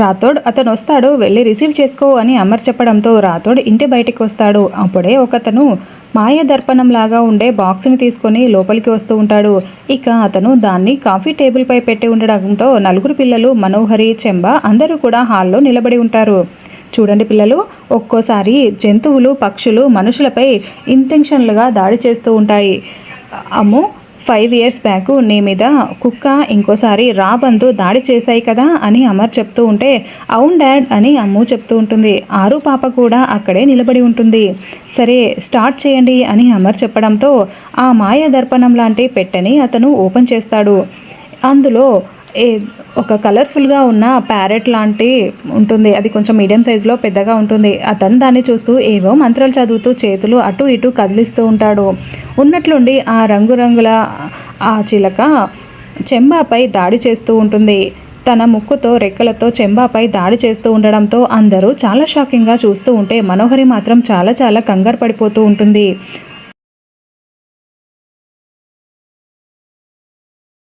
రాథోడ్ అతను వస్తాడు వెళ్ళి రిసీవ్ చేసుకో అని అమర్ చెప్పడంతో రాథోడ్ ఇంటి బయటికి వస్తాడు. అప్పుడే ఒకతను మాయ దర్పణం లాగా ఉండే బాక్స్ని తీసుకొని లోపలికి వస్తూ ఉంటాడు. ఇక అతను దాన్ని కాఫీ టేబుల్పై పెట్టి ఉండడంతో నలుగురు పిల్లలు మనోహరి చెంబ అందరూ కూడా హాల్లో నిలబడి ఉంటారు. చూడండి పిల్లలు ఒక్కోసారి జంతువులు పక్షులు మనుషులపై ఇంటెన్షన్లుగా దాడి చేస్తూ ఉంటాయి. అమ్ము ఫైవ్ ఇయర్స్ బ్యాక్ నీ మీద కుక్క ఇంకోసారి రాబందు దాడి చేశాయి కదా అని అమర్ చెప్తూ ఉంటే అవును డాడ్ అని అమ్ము చెప్తూ ఉంటుంది. ఆరు పాప కూడా అక్కడే నిలబడి ఉంటుంది. సరే స్టార్ట్ చేయండి అని అమర్ చెప్పడంతో ఆ మాయ దర్పణం లాంటి పెట్టెని అతను ఓపెన్ చేస్తాడు. అందులో ఏ ఒక కలర్ఫుల్గా ఉన్న ప్యారెట్ లాంటి ఉంటుంది. అది కొంచెం మీడియం సైజులో పెద్దగా ఉంటుంది. అతను దాన్ని చూస్తూ ఏవో మంత్రాలు చదువుతూ చేతులు అటు ఇటు కదిలిస్తూ ఉంటాడు. ఉన్నట్లుండి ఆ రంగురంగుల ఆ చిలక చెంబాపై దాడి చేస్తూ ఉంటుంది. తన ముక్కుతో రెక్కలతో చెంబాపై దాడి చేస్తూ ఉండడంతో అందరూ చాలా షాకింగ్గా చూస్తూ ఉంటే మనోహరి మాత్రం చాలా చాలా కంగారు పడిపోతూ ఉంటుంది.